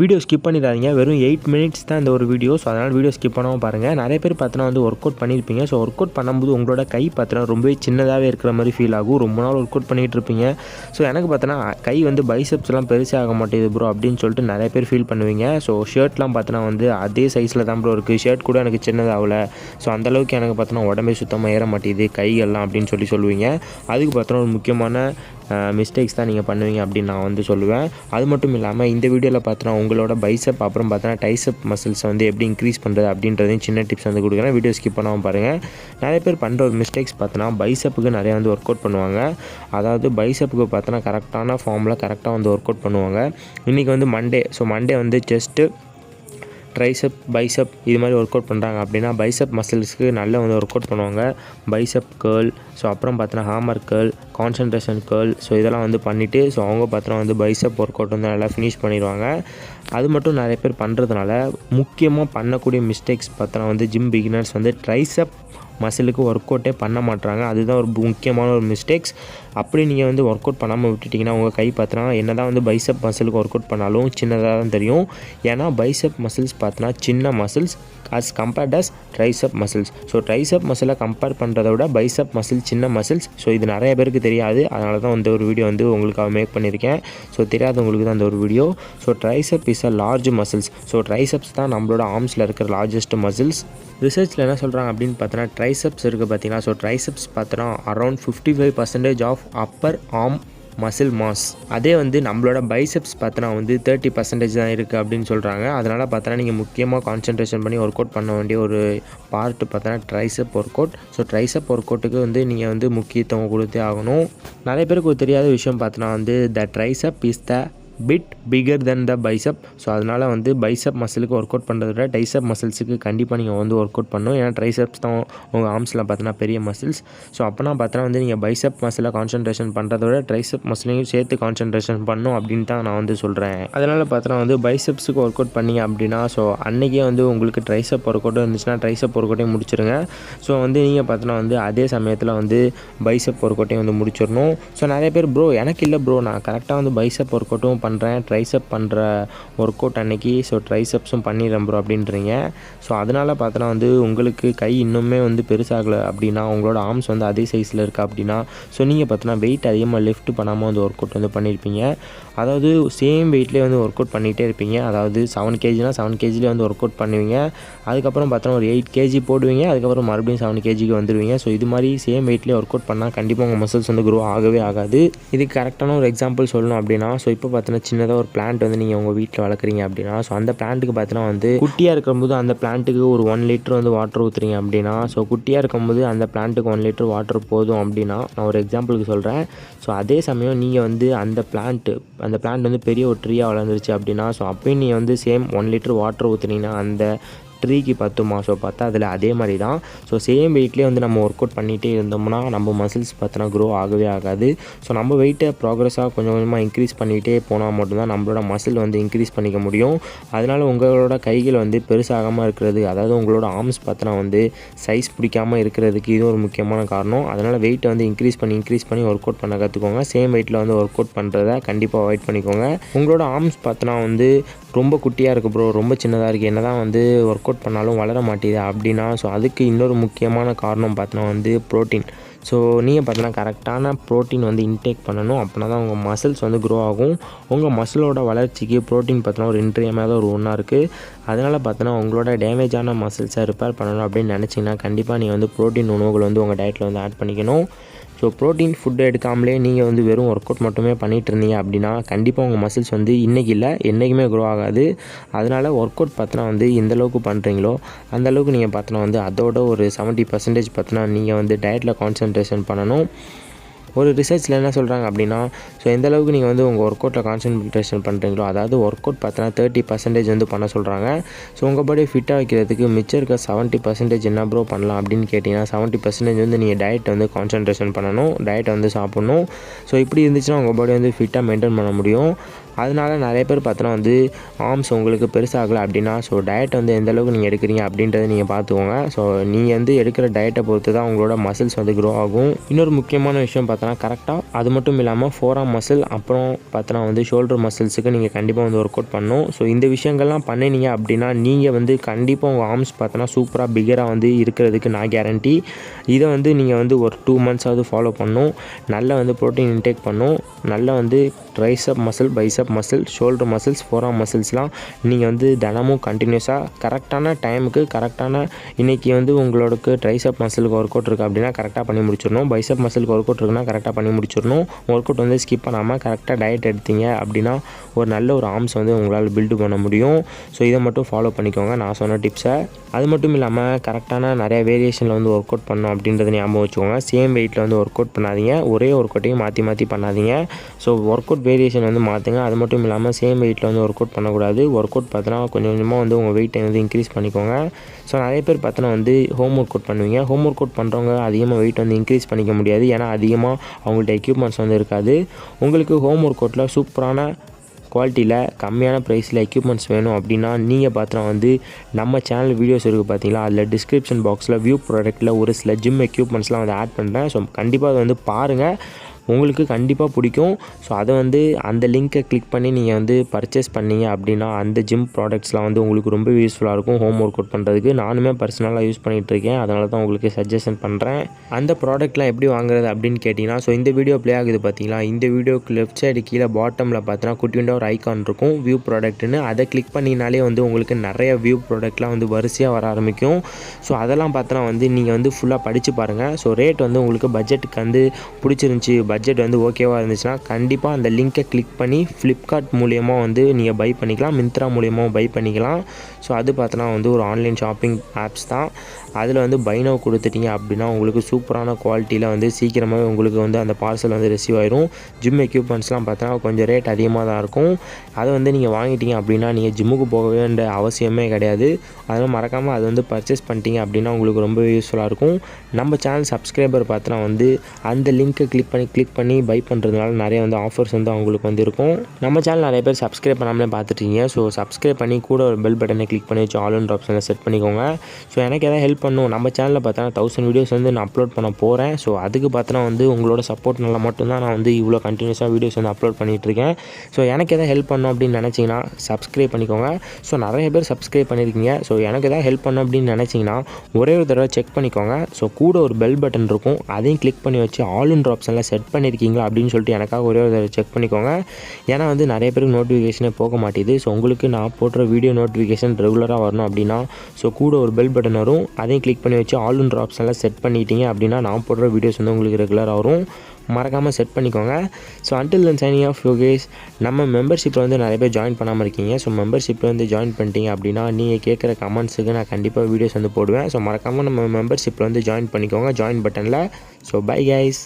Video skip பண்ணிடாதீங்க. வெறும் eight minutes தான் இந்த ஒரு வீடியோ ஸோ அதனால் வீடியோ ஸ்கிப் பண்ணாமல் பாருங்கள் நிறைய பேர் பார்த்தோன்னா வந்து ஒர்க் அவுட் பண்ணியிருப்பீங்க. ஸோ ஒர்க் அவுட் பண்ணும்போது உங்களோட கை பார்த்தோன்னா ரொம்பவே சின்னதாகவே இருக்கிற மாதிரி ஃபீல் ஆகும். ரொம்ப நாள் ஒர்க் அவுட் பண்ணிகிட்டு இருப்பீங்க. ஸோ எனக்கு பார்த்தோன்னா கை வந்து பைசப்ஸ்லாம் பெருசாக ஆக மாட்டேங்குது ப்ரோ அப்படின்னு சொல்லிட்டு நிறைய பேர் ஃபீல் பண்ணுவீங்க. ஸோ ஷர்ட்லாம் பார்த்தோன்னா வந்து அதே சைஸில் தான் ப்ரோ இருக்குது ஷர்ட் கூட எனக்கு சின்னதாகல. ஸோ அந்தளவுக்கு எனக்கு பார்த்தோன்னா உடம்பே சுத்தமாக ஏற மாட்டேங்குது. கைகள்லாம் அப்படின்னு சொல்லி சொல்லுவீங்க. அதுக்கு பார்த்தோன்னா ஒரு முக்கியமான மிஸ்டேக்ஸ் தான் நீங்கள் பண்ணுவீங்க அப்படின்னு நான் வந்து சொல்லுவேன். அது மட்டும் இல்லாமல் இந்த வீடியோவில் பார்த்தோன்னா உங்களோட பைசப் அப்புறம் பார்த்தோன்னா டைசப் மசில்ஸை வந்து எப்படி இன்க்ரீஸ் பண்ணுறது அப்படின்றதையும் சின்ன டிப்ஸ் வந்து கொடுக்குறேன். வீடியோ ஸ்கிப் பண்ணாமல் பாருங்கள் நிறைய பேர் பண்ணுற ஒரு மிஸ்டேக்ஸ் பார்த்தோன்னா பைசப்புக்கு நிறையா வந்து ஒர்க் அவுட் பண்ணுவாங்க. அதாவது பைசப்புக்கு பார்த்தோன்னா கரெக்டான ஃபார்மில் கரெக்டாக வந்து ஒர்க் அவுட் பண்ணுவாங்க. இன்றைக்கி வந்து மண்டே ஸோ மண்டே வந்து செஸ்ட்டு ட்ரைசப் பைசப் இது மாதிரி ஒர்க் அவுட் பண்ணுறாங்க அப்படின்னா பைசப் மசில்ஸ்க்கு நல்ல வந்து ஒர்க் அவுட் பண்ணுவாங்க. பைசப் கேர்ள் ஸோ அப்புறம் பார்த்தோன்னா hammer curl concentration curl so இதெல்லாம் வந்து பண்ணிவிட்டு ஸோ அவங்க பார்த்தோன்னா வந்து பைசப் ஒர்க் அவுட் வந்து நல்லா ஃபினிஷ் பண்ணிடுவாங்க. அது மட்டும் நிறைய பேர் பண்ணுறதுனால முக்கியமாக பண்ணக்கூடிய மிஸ்டேக்ஸ் பார்த்தோன்னா வந்து ஜிம் பிகினர்ஸ் வந்து ட்ரைசப் மசிலுக்கு ஒர்க் அவுட்டே பண்ண மாட்டாங்க அதுதான் ஒரு முக்கியமான ஒரு மிஸ்டேக்ஸ் அப்படி நீங்கள் வந்து ஒர்க் அவுட் பண்ணாமல் விட்டுட்டிங்கன்னா உங்கள் கை பார்த்தோன்னா என்ன தான் வந்து பைசப் மசிலுக்கு ஒர்க் அவுட் பண்ணாலும் சின்னதாக தான் தெரியும். ஏன்னா பைசப் மசில்ஸ் பார்த்தோன்னா சின்ன muscles as compared as tricep muscles so tricep மசிலை compare பண்ணுறத விட பைசப் மசில் சின்ன மசில்ஸ் ஸோ இது நிறைய பேருக்கு தெரியாது. அதனால தான் இந்த ஒரு வீடியோ வந்து உங்களுக்காக மேக் பண்ணியிருக்கேன். ஸோ தெரியாதவங்களுக்கு தான் இந்த ஒரு video so tricep is a large muscles so triceps தான் நம்மளோட ஆர்ம்ஸில் இருக்கிற லார்ஜஸ்ட் மசில்ஸ் ரிசர்ச்சில் என்ன சொல்கிறாங்க அப்படின்னு பார்த்தோன்னா ட்ரைசப்ஸ் இருக்குது பார்த்தீங்கன்னா ஸோ ட்ரைசப்ஸ் பார்த்தோன்னா around fifty five percentage of upper arm muscle mass அதே வந்து நம்மளோட பைசப்ஸ் பார்த்தோன்னா வந்து தேர்ட்டி பர்சன்டேஜ் தான் இருக்குது அப்படின்னு சொல்கிறாங்க அதனால் பார்த்தோன்னா நீங்கள் முக்கியமாக கான்சன்ட்ரேஷன் பண்ணி ஒர்க் அவுட் பண்ண வேண்டிய ஒரு பார்ட் பார்த்தோன்னா tricep work out so tricep work அவுட்டுக்கு வந்து நீங்கள் வந்து முக்கியத்துவம் கொடுத்தே ஆகணும். நிறைய பேருக்கு ஒரு தெரியாத விஷயம் பார்த்தோன்னா வந்து the tricep is the bit bigger then the bicep so அதனால் வந்து பைசப் மசிலுக்கு ஒர்க் அவுட் பண்ணுறத விட டைசப் மசில்ஸுக்கு கண்டிப்பாக நீங்கள் வந்து ஒர்க் அவுட் பண்ணணும். ஏன்னா ட்ரைசப்ஸ் தான் உங்கள் ஆர்ம்ஸில் பார்த்தோன்னா பெரிய மசில்ஸ் ஸோ அப்போனா பார்த்தோன்னா வந்து நீங்கள் பைசப் மசிலை கான்சன்ட்ரேஷன் பண்ணுறத விட ட்ரைசப் மசிலையும் சேர்த்து கான்சன்ட்ரேஷன் பண்ணும் அப்படின்னு தான் நான் வந்து சொல்கிறேன் அதனால் பார்த்தோன்னா வந்து பைசப்ஸுக்கு ஒர்க் அவுட் பண்ணீங்க அப்படின்னா ஸோ அன்றைக்கே வந்து உங்களுக்கு ட்ரைசப் ஒர்க் அவுட்டும் இருந்துச்சுன்னா ட்ரைசப் ஒர்க் அவுட்டையும் முடிச்சிருங்க. ஸோ வந்து நீங்கள் பார்த்தோன்னா வந்து அதே சமயத்தில் வந்து பைசப் ஒர்க் அவுட்டையும் வந்து முடிச்சிடணும். ஸோ நிறைய பேர் ப்ரோ எனக்கு இல்லை ப்ரோ நான் கரெக்டாக வந்து பைசப் ஒர்க் அவுட்டும் பண்ணுறேன் ட்ரைசப் பண்ணுற ஒர்க் அவுட் அன்னைக்கு. ஸோ ட்ரைசப்ஸும் பண்ணிடுறேன் ப்ரோ அப்படின்றீங்க. ஸோ அதனால் பார்த்தோன்னா வந்து உங்களுக்கு கை இன்னுமே வந்து பெருசாகலை அப்படின்னா உங்களோட ஆர்ம்ஸ் வந்து அதே சைஸில் இருக்கா அப்படின்னா ஸோ நீங்கள் பார்த்தோன்னா வெயிட் அதிகமாக லிஃப்ட் பண்ணாமல் வந்து ஒர்க் அவுட் வந்து பண்ணியிருப்பீங்க. அதாவது சேம் வெயிட்லேயே வந்து ஒர்க் அவுட் பண்ணிகிட்டே இருப்பீங்க. அதாவது செவன் கேஜினா செவன் கேஜிலே வந்து ஒர்க் அவுட் பண்ணுவீங்க. அதுக்கப்புறம் பார்த்தோன்னா ஒரு எயிட் கேஜி போடுவீங்க. அதுக்கப்புறம் மறுபடியும் செவன் கேஜிக்கு வந்துடுவீங்க ஸோ இது மாதிரி சேம் வெயிட்லேயே ஒர்க் அவுட் பண்ணால் கண்டிப்பாக உங்கள் மசில்ஸ் வந்து க்ரோ ஆகவே ஆகாது. இது கரெக்டான ஒரு எக்ஸாம்பிள் சொல்லணும் அப்படின்னா ஸோ இப்போ பார்த்தோன்னா சின்னதாக ஒரு பிளான்ட் வந்து நீங்கள் உங்கள் வீட்டில் வளர்க்குறீங்க அப்படின்னா ஸோ அந்த பிளான்ட்டுக்கு பார்த்தீங்கன்னா வந்து குட்டியாக இருக்கும்போது அந்த பிளான்ட்டுக்கு ஒரு ஒன் லிட்டர் வந்து வாட்டர் ஊற்றுறீங்க அப்படின்னா ஸோ குட்டியாக இருக்கும்போது அந்த பிளான்ட்டுக்கு ஒன் லிட்டர் வாட்டர் போதும் அப்படின்னா நான் ஒரு எக்ஸாம்பிளுக்கு சொல்கிறேன் ஸோ அதே சமயம் நீங்கள் வந்து அந்த பிளான்ட்டு அந்த பிளான்ட் வந்து பெரிய ஒரு ட்ரீயாக வளர்ந்துருச்சு அப்படின்னா ஸோ அப்பயும் நீ வந்து சேம் ஒன் லிட்டர் வாட்டர் ஊற்றுனீங்கன்னா அந்த ட்ரீக்கு பத்துமா? ஸோ பார்த்தா அதில் அதே மாதிரி தான் ஸோ சேம் வெயிட்லேயே வந்து நம்ம ஒர்க் அவுட் பண்ணிகிட்டே இருந்தோம்னா நம்ம மசில்ஸ் பார்த்தோன்னா க்ரோ ஆகவே ஆகாது. ஸோ நம்ம வெயிட்டை ப்ராக்ரஸாக கொஞ்சம் கொஞ்சமாக இன்க்ரீஸ் பண்ணிகிட்டே போனால் மட்டும்தான் நம்மளோட மசில் வந்து இன்க்ரீஸ் பண்ணிக்க முடியும். அதனால் உங்களோட கைகள் வந்து பெருசாகாமல் இருக்கிறது அதாவது உங்களோட ஆர்ம்ஸ் பார்த்தோன்னா வந்து சைஸ் பிடிக்காமல் இருக்கிறதுக்கு இது ஒரு முக்கியமான காரணம். அதனால் வெயிட்டை வந்து இன்க்ரீஸ் பண்ணி இன்க்ரீஸ் பண்ணி ஒர்க் அவுட் பண்ண கற்றுக்கோங்க சேம் வெயிட்டில் வந்து ஒர்க் அவுட் பண்ணுறத கண்டிப்பாக அவாய்ட் பண்ணிக்கோங்க. உங்களோட ஆர்ம்ஸ் பார்த்தோன்னா வந்து ரொம்ப குட்டியாக இருக்குது ப்ரோ ரொம்ப சின்னதாக இருக்குது என்ன தான் வந்து ஒர்க் அவுட் பண்ணாலும் வளர மாட்டேது அப்படின்னா ஸோ அதுக்கு இன்னொரு முக்கியமான காரணம் பார்த்தோன்னா வந்து ப்ரோட்டீன் ஸோ நீங்கள் பார்த்தீங்கன்னா கரெக்டான ப்ரோட்டீன் வந்து இன்டேக் பண்ணணும். அப்படின்னா தான் உங்கள் மசில்ஸ் வந்து க்ரோ ஆகும். உங்கள் மசிலோட வளர்ச்சிக்கு ப்ரோட்டீன் பார்த்தோன்னா ஒரு இன்றியமையாத ஒரு ஒன்றா இருக்குது அதனால் பார்த்தோன்னா உங்களோட டேமேஜான மசில்ஸை ரிப்பேர் பண்ணணும் அப்படின்னு நினச்சிங்கன்னா கண்டிப்பாக நீங்கள் வந்து ப்ரோட்டீன் உணவுகள் வந்து உங்கள் டயட்டில் வந்து ஆட் பண்ணிக்கணும். ஸோ ப்ரோட்டீன் ஃபுட் எடுக்காமலே நீங்கள் வந்து வெறும் ஒர்க் அவுட் மட்டுமே பண்ணிகிட்டு இருந்தீங்க அப்படின்னா கண்டிப்பாக உங்கள் மசில்ஸ் வந்து இன்றைக்கி இல்லை என்றைக்குமே க்ரோ ஆகாது. அதனால் ஒர்க் அவுட் பார்த்தினா வந்து எந்தளவுக்கு பண்ணுறீங்களோ அந்தளவுக்கு நீங்கள் பார்த்தினா வந்து அதோட ஒரு செவன்ட்டி பர்சன்டேஜ் பார்த்தினா நீங்கள் வந்து டயட்டில் கான்சன்ட்ரேஷன் பண்ணணும். ஒரு ரிசர்ச்சில் என்ன சொல்கிறாங்க அப்படின்னா ஸோ எந்தளவுக்கு நீங்கள் வந்து உங்கள் ஒர்க் அவுட்டில் கான்சன்ட்ரேஷன் பண்ணுறீங்களோ அதாவது ஒர்க் அவுட் பார்த்தோன்னா தேர்ட்டி பர்சன்டேஜ் வந்து பண்ண சொல்கிறாங்க ஸோ உங்கள் பாடி ஃபிட்டாக வைக்கிறதுக்கு மிச்சம் இருக்க செவன்ட்டி பர்சன்டேஜ் என்ன ப்ரோ பண்ணலாம் அப்படின்னு கேட்டிங்கன்னா செவன்ட்டி பர்சன்டேஜ் வந்து நீங்கள் டயட் வந்து கான்சன்ட்ரேஷன் பண்ணணும் டயட்டை வந்து சாப்பிட்ணும். ஸோ இப்படி இருந்துச்சுன்னா உங்கள் பாடி வந்து ஃபிட்டாக மெயின்டைன் பண்ண முடியும். அதனால நிறைய பேர் பார்த்தோன்னா வந்து ஆர்ம்ஸ் உங்களுக்கு பெருசாகலை அப்படின்னா ஸோ டயட் வந்து எந்த அளவுக்கு நீங்கள் எடுக்கிறீங்க? அப்படின்றத நீங்கள் பார்த்துக்கோங்க. ஸோ நீங்கள் வந்து எடுக்கிற டயட்டை பொறுத்து தான் உங்களோட மசில்ஸ் வந்து க்ரோ ஆகும். இன்னொரு முக்கியமான விஷயம் பார்த்தோன்னா கரெக்டாக அது மட்டும் இல்லாமல் ஃபோராம் மசில் அப்புறம் பார்த்தோன்னா வந்து ஷோல்டர் மசில்ஸுக்கு நீங்கள் கண்டிப்பாக வந்து ஒர்க் அவுட் பண்ணணும். ஸோ இந்த விஷயங்கள்லாம் பண்ணினீங்க அப்படின்னா நீங்கள் வந்து கண்டிப்பாக உங்கள் ஆர்ம்ஸ் பார்த்தோன்னா சூப்பராக பிகராக வந்து இருக்கிறதுக்கு நான் கேரண்டி இதை வந்து நீங்கள் வந்து ஒரு டூ மந்த்ஸாவது ஃபாலோ பண்ணும் நல்லா வந்து ப்ரோட்டீன் இன்டேக் பண்ணும் நல்லா வந்து tricep muscle bicep muscle shoulder muscles forearm மசில்ஸ்லாம் நீங்கள் வந்து தினமும் கண்டினியூஸாக கரெக்டான டைமுக்கு கரெக்டான இன்றைக்கி வந்து உங்களுக்கு ட்ரைசப் மசிலுக்கு ஒர்க் அவுட் இருக்குது அப்படின்னா கரெக்டாக பண்ணி முடிச்சிடணும். பைசப் மசிலுக்கு ஒர்க் அவுட் இருக்குன்னா கரெக்டாக பண்ணி முடிச்சிடணும். ஒர்க் அவுட் வந்து ஸ்கிப் பண்ணாமல் கரெக்டாக டயட் எடுத்தீங்க அப்படின்னா ஒரு நல்ல ஒரு ஆர்ம்ஸ் வந்து உங்களால் பில்டு பண்ண முடியும். ஸோ இதை மட்டும் ஃபாலோ பண்ணிக்கோங்க. நான் சொன்ன டிப்ஸை அது மட்டும் இல்லாமல் கரெக்டான நிறைய வேரியேஷனில் வந்து ஒர்க் அவுட் பண்ணோம் அப்படின்றத ஞாபகம் வச்சுக்கோங்க. சேம் வெயிட்டில் வந்து ஒர்க் அவுட் பண்ணாதீங்க. ஒரே ஒர்க் அவுட்டையும் மாற்றி மாற்றி பண்ணாதீங்க. ஸோ ஒர்க் அவுட் வேரியேஷன் வந்து மாற்றுங்க அது மட்டும் இல்லாமல் சேம் வெயிட்டில் வந்து ஒர்க் அவுட் பண்ணக்கூடாது. ஒர்க் அவுட் பார்த்தோன்னா கொஞ்சம் கொஞ்சமாக வந்து உங்கள் வெயிட்டை வந்து இன்க்ரீஸ் பண்ணிக்கோங்க. ஸோ நிறைய பேர் பார்த்தோன்னா வந்து ஹோம் ஒர்க் அவுட் பண்ணுவீங்க. ஹோம் ஒர்க் அவுட் பண்ணுறவங்க அதிகமாக வெயிட் வந்து இன்க்ரீஸ் பண்ணிக்க முடியாது. ஏன்னா அதிகமாக அவங்கள்ட்ட எக்யூப்மெண்ட்ஸ் வந்து இருக்காது. உங்களுக்கு ஹோம் ஒர்க் அவுட்டில் சூப்பரான குவாலிட்டியில் கம்மியான ப்ரைஸில் எக்யூப்மெண்ட்ஸ் வேணும் அப்படின்னா நீங்கள் பார்த்தா வந்து நம்ம சேனல் வீடியோஸ் இருக்குது பார்த்தீங்களா? அதில் டிஸ்கிரிப்ஷன் பாக்ஸில் வியூ ப்ராடக்ட்டில் ஒரு சில ஜிம் எக்யூப்மெண்ட்ஸ்லாம் வந்து ஆட் பண்ணுறேன் ஸோ கண்டிப்பாக அதை வந்து பாருங்கள் உங்களுக்கு கண்டிப்பாக பிடிக்கும். ஸோ அதை வந்து அந்த லிங்க்கை கிளிக் பண்ணி நீங்கள் வந்து பர்ச்சேஸ் பண்ணீங்க அப்படின்னா அந்த ஜிம் ப்ராடக்ட்ஸ்லாம் வந்து உங்களுக்கு ரொம்ப யூஸ்ஃபுல்லாக இருக்கும். ஹோம் ஒர்க் அவுட் பண்ணுறதுக்கு நானுமே பர்சனலாக யூஸ் பண்ணிகிட்டு இருக்கேன். அதனால தான் உங்களுக்கு சஜஷன் பண்ணுறேன் அந்த ப்ராடக்ட்லாம் எப்படி வாங்குறது அப்படின்னு கேட்டிங்கன்னா ஸோ இந்த வீடியோ ப்ளே ஆகுது பார்த்தீங்களா இந்த வீடியோக்கு லெஃப்ட் சைடு கீழே பாட்டமில் பார்த்தீங்கன்னா குட்டியுண்டா ஒரு ஐக்கான் இருக்கும். வியூ ப்ராடக்ட்னு அதை கிளிக் பண்ணினாலே வந்து உங்களுக்கு நிறைய வியூ ப்ராடக்ட்லாம் வந்து வரிசையாக வர ஆரம்பிக்கும். ஸோ அதெல்லாம் பார்த்தோன்னா வந்து நீங்கள் வந்து ஃபுல்லாக படித்து பாருங்கள் ஸோ ரேட் வந்து உங்களுக்கு பட்ஜெட்டுக்கு வந்து பிடிச்சிருந்துச்சி பட்ஜெட் வந்து ஓகேவாக இருந்துச்சுன்னா கண்டிப்பாக அந்த லிங்க்கை கிளிக் பண்ணி ஃப்ளிப்கார்ட் மூலியமாக வந்து நீங்கள் பை பண்ணிக்கலாம். மிந்த்ரா மூலியமாக பை பண்ணிக்கலாம். ஸோ அது பார்த்தோன்னா வந்து ஒரு ஆன்லைன் ஷாப்பிங் ஆப்ஸ் தான். அதில் வந்து பைனோ கொடுத்துட்டீங்க அப்படின்னா உங்களுக்கு சூப்பரான குவாலிட்டியில் வந்து சீக்கிரமாகவே உங்களுக்கு வந்து அந்த பார்சல் வந்து ரிசீவ் ஆயிரும். ஜிம் எக்யூப்மெண்ட்ஸ்லாம் பார்த்தோன்னா கொஞ்சம் ரேட் அதிகமாக தான் இருக்கும். அதை வந்து நீங்கள் வாங்கிட்டீங்க அப்படின்னா நீங்கள் ஜிம்முக்கு போக வேண்டிய அவசியமே கிடையாது. அதனால் மறக்காமல் அது வந்து பர்ச்சேஸ் பண்ணிட்டீங்க அப்படின்னா உங்களுக்கு ரொம்ப யூஸ்ஃபுல்லாக இருக்கும். நம்ம சேனல் சப்ஸ்கிரைபர் பார்த்தோன்னா வந்து அந்த லிங்க்கை கிளிக் பண்ணி கிளிக் பண்ணி பை பண்ணுறதுனால நிறைய வந்து ஆஃபர்ஸ் வந்து அவங்களுக்கு வந்து இருக்கும் நம்ம சேனல் நிறைய பேர் சப்ஸ்கிரைப் பண்ணாமலே பார்த்துட்டீங்க. ஸோ சப்ஸ்கிரைப் பண்ணி கூட ஒரு பெல் பட்டனை கிளிக் பண்ணி வச்சு ஆல் அண்ட் ஆப்ஷனில் செட் பண்ணிக்கோங்க. ஸோ எனக்கு எதாவது ஹெல்ப் பண்ணும். நம்ம சேனலில் பார்த்தோன்னா தௌசண்ட் வீடியோஸ் வந்து நான் அப்லோட் பண்ண போகிறேன் ஸோ அதுக்கு பார்த்தோன்னா வந்து உங்களோட சப்போர்ட்னால மட்டும்தான் நான் வந்து இவ்வளோ கண்டினியூஸாக வீடியோஸ் வந்து அப்லோட் பண்ணிகிட்டு இருக்கேன். ஸோ எனக்கு எதாவது ஹெல்ப் பண்ணும் அப்படின்னு நினச்சிங்கன்னா சப்ஸ்கிரைப் பண்ணிக்கோங்க. ஸோ நிறைய பேர் சப்ஸ்கிரைப் பண்ணியிருக்கீங்க ஸோ எனக்கு எதாவது ஹெல்ப் பண்ணும் அப்படின்னு நினச்சிங்கன்னா ஒரே ஒரு தடவை செக் பண்ணிக்கோங்க. ஸோ கூட ஒரு பெல் பட்டன் இருக்கும். அதையும் கிளிக் பண்ணி வச்சு ஆல் இன் ஆப்ஷனில் செட் பண்ணியிருக்கீங்களா அப்படின்னு சொல்லிட்டு எனக்காக ஒரே ஒரு செக் பண்ணிக்கோங்க. ஏன்னா வந்து நிறைய பேருக்கு நோட்டிஃபிகேஷனே போக மாட்டேது. ஸோ உங்களுக்கு நான் போடுற வீடியோ நோட்டிஃபிகேஷன் ரெகுலராக வரணும் அப்படின்னா ஸோ கூட ஒரு பெல் பட்டன் வரும். அதையும் கிளிக் பண்ணி வச்சு ஆல் இன் ஆப்ஷனில் செட் பண்ணிட்டீங்க அப்படின்னா நான் போடுற வீடியோஸ் வந்து உங்களுக்கு ரெகுலராக வரும். மறக்காமல் செட் பண்ணிக்கோங்க. So until then signing off Yogesh நம்ம மெம்பர்ஷிப்பில் வந்து நிறைய பேர் ஜாயின் பண்ணாமல் இருக்கீங்க. ஸோ மெம்பர்ஷிப்பில் வந்து ஜாயின் பண்ணிட்டீங்க அப்படின்னா நீங்கள் கேட்குற கமெண்ட்ஸுக்கு நான் கண்டிப்பாக வீடியோஸ் வந்து போடுவேன். ஸோ மறக்காமல் நம்ம மெம்பர்ஷிப்பில் வந்து ஜாயின் பண்ணிக்கோங்க. ஜாயின் பட்டனில் ஸோ பை கைஸ்